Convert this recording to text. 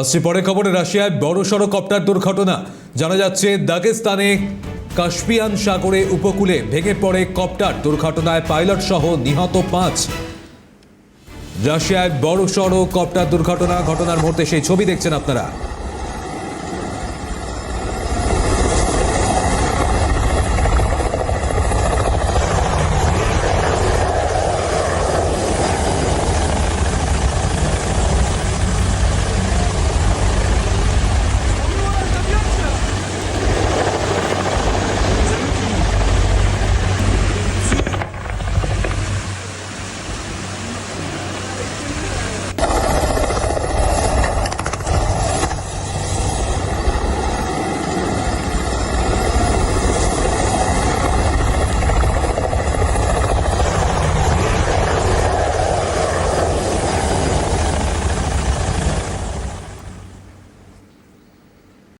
আসছে পরে খবরে রাশিয়ায় বড় সড়ো কপ্টার দুর্ঘটনা। জানা যাচ্ছে, দাগেস্তানে কাস্পিয়ান সাগরে উপকূলে ভেঙে পড়ে কপ্টার দুর্ঘটনায় পাইলট সহ নিহত পাঁচ। রাশিয়ায় বড় সড়ো কপ্টার দুর্ঘটনা, ঘটনার মুহূর্তে সেই ছবি দেখছেন আপনারা।